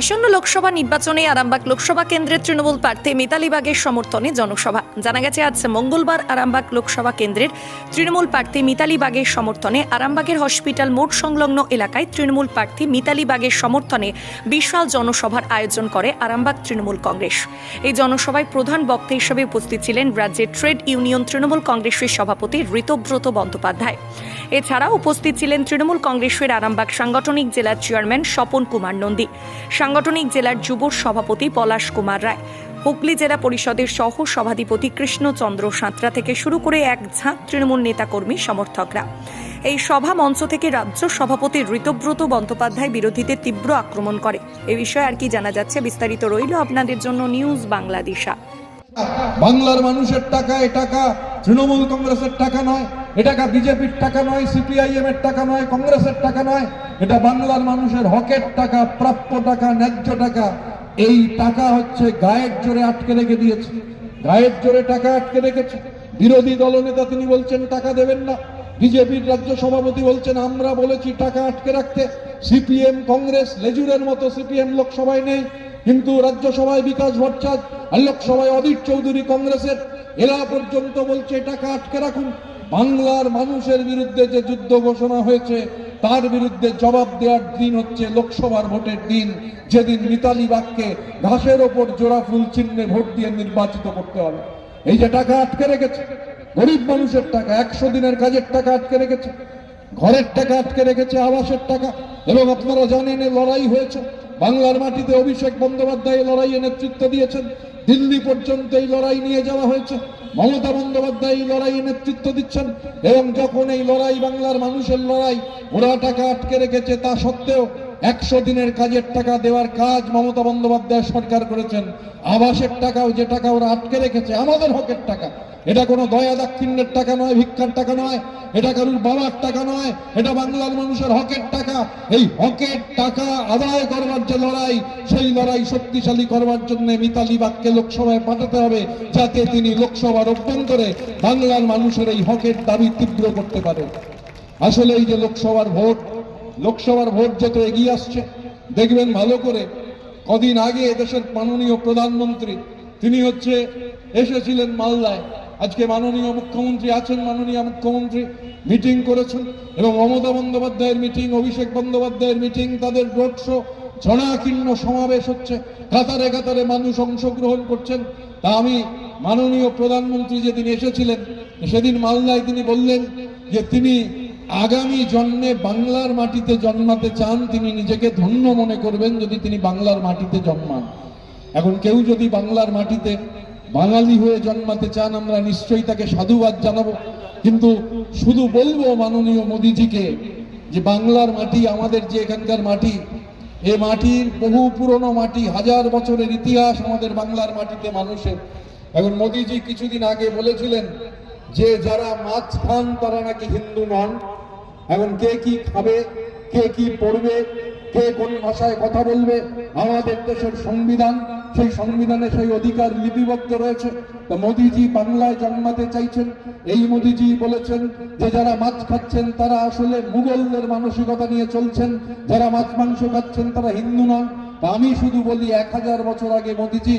আসন্ন লোকসভা নির্বাচনে আরামবাগ লোকসভা কেন্দ্রের তৃণমূল প্রার্থী মিতালি বাগের সমর্থনে জনসভা। জানা গেছে, আজ মঙ্গলবার আরামবাগ লোকসভা কেন্দ্রের তৃণমূল প্রার্থী মিতালি বাগের সমর্থনে আরামবাগের হসপিটাল মোড় সংলগ্ন এলাকায় তৃণমূল প্রার্থী মিতালি বাগের সমর্থনে বিশাল জনসভার আয়োজন করে আরামবাগ তৃণমূল কংগ্রেস। এই জনসভায় প্রধান বক্তা হিসেবে উপস্থিত ছিলেন রাজ্যের ট্রেড ইউনিয়ন তৃণমূল কংগ্রেসের সভাপতি ঋতব্রত বন্দ্যোপাধ্যায়। এছাড়া উপস্থিত ছিলেন তৃণমূল কংগ্রেসের আরামবাগ সাংগঠনিক জেলার চেয়ারম্যান স্বপন কুমার নন্দী। সাংগঠনিক জেলার যুব সভাপতি পলাশ কুমার রায়। হুগলি জেলা পরিষদের সহ সভাধিপতি কৃষ্ণচন্দ্র সাঁতরা থেকে শুরু করে এক ঝাঁক তৃণমূল নেতাকর্মী সমর্থকরা। এই সভা মঞ্চ থেকে রাজ্য সভাপতি ঋতব্রত বন্দ্যোপাধ্যায় বিরোধীদের তীব্র আক্রমণ করে। এ বিষয়ে আর কি জানা যাচ্ছে বিস্তারিত রইল আপনাদের জন্য নিউজ বাংলাদেশা। বাংলার মানুষের টাকা এ টাকা, তৃণমূল কংগ্রেসের টাকা নয়। এ টাকা বিজেপির টাকা নয় সিপিআইএম এর টাকা নয়, কংগ্রেসের টাকা নয়? এটা বাংলার মানুষের হকের টাকা, প্রাপ্য টাকা, ন্যায্য টাকা। এই টাকা হচ্ছে গায়ের জোরে আটকে রেখে দিয়েছে। গায়ের জোরে টাকা আটকে রেখেছে। বিরোধী দলনেতা তিনি বলছেন, টাকা দেবেন না। বিজেপির রাজ্য সভাপতি বলছেন, আমরা বলেছি টাকা আটকে রাখতে। সিপিএম কংগ্রেস, লেজুরের মতো সিপিএম লোকসভায় নেই। কিন্তু রাজ্যসভায় বিকাশ ভট্টাচ আর লোকসভায় অধীর চৌধুরী কংগ্রেসের, এরা পর্যন্ত বলছে, টাকা আটকে রাখুন। বাংলার মানুষের বিরুদ্ধে যে যুদ্ধ ঘোষণা হয়েছে, তার বিরুদ্ধে জবাব দেওয়ার দিন হচ্ছে লোকসভার ভোটের দিন। যেদিন মিতালি বাগকে ঘাসের ওপর জোড়া ফুল চিহ্নে ভোট দিয়ে নির্বাচিত করতে হবে। এই যে টাকা আটকে রেখেছে, গরিব মানুষের টাকা, একশো দিনের কাজের টাকা আটকে রেখেছে, ঘরের টাকা আটকে রেখেছে, আবাসের টাকা। এবং আপনারা জানেন লড়াই হয়েছে। বাংলার মাটিতে অভিষেক বন্দ্যোপাধ্যায় লড়াইয়ে নেতৃত্ব দিয়েছেন। দিল্লি পর্যন্ত এই লড়াই নিয়ে যাওয়া হয়েছে। মমতা বন্দ্যোপাধ্যায় এই লড়াইয়ে নেতৃত্ব দিচ্ছেন এবং যখন এই লড়াই বাংলার মানুষের লড়াই ওরা টাকা আটকে রেখেছে তা সত্ত্বেও একশো দিনের কাজের টাকা দেওয়ার কাজ মমতা বন্দ্যোপাধ্যায় সরকার করেছেন। আবাসের টাকাও যে টাকা ওরা আটকে রেখেছে, আমাদের হকের টাকা। এটা কোনো দয়া দাক্ষিণ্যের টাকা নয়, ভিক্ষার টাকা নয়, এটা কারুর বাবার টাকা নয়, এটা বাংলার মানুষের হকের টাকা। এই হকের টাকা আদায় করবার যে লড়াই, সেই লড়াই শক্তিশালী করবার জন্য মিতালি বাগকে লোকসভায় পাঠাতে হবে, যাতে তিনি লোকসভার অভ্যন্তরে বাংলার মানুষের এই হকের দাবি তীব্র করতে পারে। আসলে এই যে লোকসভার ভোট লোকসভার ভোট যত এগিয়ে আসছে, দেখবেন ভালো করে, কদিন আগে দেশের মাননীয় প্রধানমন্ত্রী, তিনি হচ্ছে এসেছিলেন মালদায়। আজকে মাননীয় মুখ্যমন্ত্রী আছেন, মাননীয় মুখ্যমন্ত্রী মিটিং করেছেন এবং মমতা বন্দ্যোপাধ্যায়ের মিটিং, অভিষেক বন্দ্যোপাধ্যায়ের মিটিং, তাদের রোড শো জনাকীর্ণ সমাবেশ হচ্ছে, কাতারে কাতারে মানুষ অংশগ্রহণ করছেন। তা আমি মাননীয় প্রধানমন্ত্রী যেদিন এসেছিলেন, সেদিন মালদায় তিনি বললেন যে তিনি আগামী জন্মে বাংলার মাটিতে জন্মাতে চান, তিনি নিজেকে ধন্য মনে করবেন যদি তিনি বাংলার মাটিতে জন্মান। এখন কেউ যদি বাংলার মাটিতে বাঙালি হয়ে জন্মাতে চান, আমরা নিশ্চয়ই তাকে সাধুবাদ জানাব। কিন্তু শুধু বলব মাননীয় মোদিজিকে যে বাংলার মাটি, আমাদের যে এখানকার মাটি, এ মাটির বহু পুরনো মাটি, হাজার বছরের ইতিহাস আমাদের বাংলার মাটিতে মানুষের। এখন মোদিজি কিছুদিন আগে বলেছিলেন যে, যারা মাছ খান তারা নাকি হিন্দু নন। এখন কে কি খাবে, কে কি পড়বে, কে কোন ভাষায় কথা বলবে, আমাদের দেশের সংবিধান সেই সংবিধানে সেই অধিকার লিপিবদ্ধ রয়েছে। তো মোদিজি বাংলায় জন্মাতে চাইছেন। এই মোদিজি বলেছেন যে যারা মাছ খাচ্ছেন, তারা আসলে মুঘলদের মানসিকতা নিয়ে চলছেন। যারা মাছ মাংস খাচ্ছেন, তারা হিন্দু নন আমি শুধু বলি, এক হাজার বছর আগে মোদিজি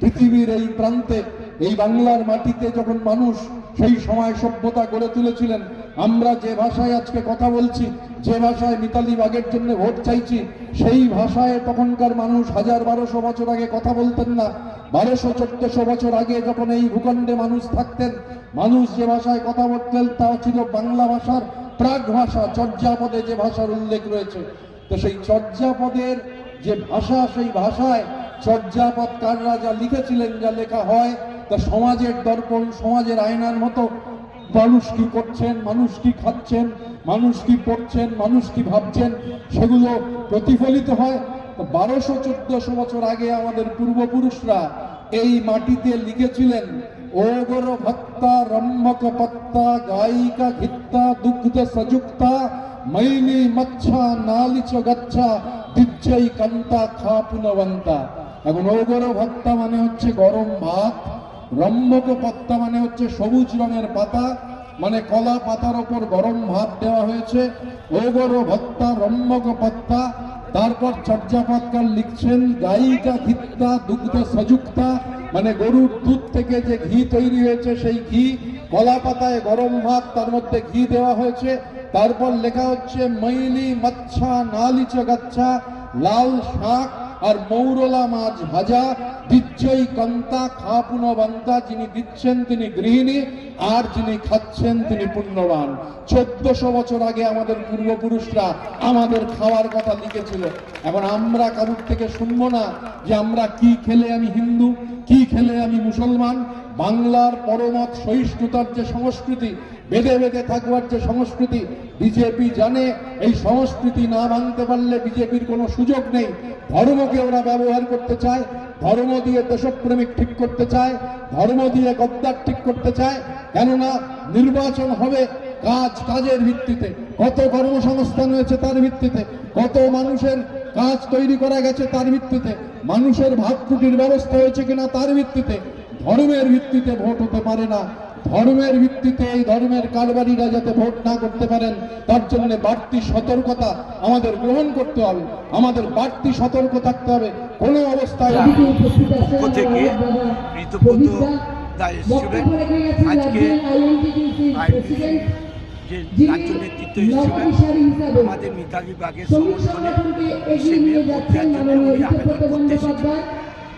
পৃথিবীর এই প্রান্তে, এই বাংলার মাটিতে যখন মানুষ সেই সময় সভ্যতা গড়ে তুলেছিলেন, আমরা যে ভাষায় আজকে কথা বলছি যে ভাষায় মিতালি বাগের জন্য ভোট চাইছি, সেই ভাষায় তখনকার মানুষ হাজার বারোশো বছর আগে কথা বলতেন না। বারোশো, চোদ্দশো বছর আগে যখন এই ভূখণ্ডে মানুষ থাকতেন, মানুষ যে ভাষায় কথা বলতেন, তা ছিল বাংলা ভাষার প্রাক ভাষা, চর্যাপদে যে ভাষার উল্লেখ রয়েছে। তো সেই চর্যাপদের যে ভাষা, সেই ভাষায় চর্যাপদ কাররা যা লিখেছিলেন, যা লেখা হয়, তা সমাজের দর্পণ, সমাজের আয়নার মতো। মানুষ কি করছেন, মানুষ কি খাচ্ছেন মানুষ কি পড়ছেন, মানুষ কি ভাবছেন, সেগুলো প্রতিফলিত হয়। বারোশো চোদ্দশো বছর আগে আমাদের পূর্বপুরুষরা এই মাটিতে লিখেছিলেন, ওগর ভক্তা রম্মক পত্তা গায়িকা ঘিত্তা দুগ্ধ সযুক্তা মৈলি মচ্ছা নালিচ গচ্ছা দিচ্ছাই কান্তা খা পুনবন্তা এখন ওগর ভক্তা মানে হচ্ছে গরম ভাত, রম্মক পত্তা মানে হচ্ছে সবুজ রঙের পাতা মানে কলা পাতার ওপর গরম ভাত দেওয়া হয়েছে। ওগর ভত্তা রম্মক পত্তা তারপর চর্যাপাতকার লিখছেন, গায়িকা ঘিত্তা দুগ্ধ সযুক্তা মানে গরুর দুধ থেকে যে ঘি তৈরি হয়েছে সেই ঘি, কলা পাতায় গরম ভাত, তার মধ্যে ঘি দেওয়া হয়েছে। তারপর লেখা হচ্ছে, মৈলি মচ্ছা নালিচ গাচ্ছা লাল শাক আর মৌরলা মাছ ভাজা, দিচ্ছই কন্তা, খাপুন বান্তা, যিনি দিচ্ছেন তিনি গৃহিণী, আর যিনি খাচ্ছেন তিনি পুণ্যবান। চোদ্দশো বছর আগে আমাদের পূর্বপুরুষরা আমাদের খাওয়ার কথা লিখেছিল। এখন আমরা কারুর থেকে শুনব না যে আমরা কি খেলে আমি হিন্দু, কি খেলে আমি মুসলমান? বাংলার পরমত সহিষ্ণুতার যে সংস্কৃতি বেঁধে বেঁধে থাকবার যে সংস্কৃতি বিজেপি জানে, এই সংস্কৃতি না ভাঙতে পারলে বিজেপির কোনো সুযোগ নেই। ধর্মকে ওরা ব্যবহার করতে চায়, ধর্ম দিয়ে দেশপ্রেমিক ঠিক করতে চায়, ধর্ম দিয়ে গদ্দার ঠিক করতে চায়, কেননা নির্বাচন হবে কাজ, কাজের ভিত্তিতে। কত কর্মসংস্থান হয়েছে তার ভিত্তিতে, কত মানুষের কাজ তৈরি করা গেছে তার ভিত্তিতে, মানুষের ভাত রুটির ব্যবস্থা হয়েছে কিনা তার ভিত্তিতে, ধর্মের ভিত্তিতে ভোট হতে পারে না। ধর্মের ভিত্তিতে এই ধর্মের কারবারিরা যাতে ভোট না করতে পারেন তার জন্য বাড়তি সতর্কতা আমাদের গ্রহণ করতে হবে। আমাদের বাড়তি সতর্ক থাকতে হবে। কোনো অবস্থায় থেকে ঋতুপত দাস এসেছিলেন। আজকে যে রাজ্য নেতৃত্ব এসেছিলেন আমাদের মিতালি বাগের সমর্থনে হিসেবে ভোট দেওয়ার জন্য উনি আবেদন করতে এসেছেন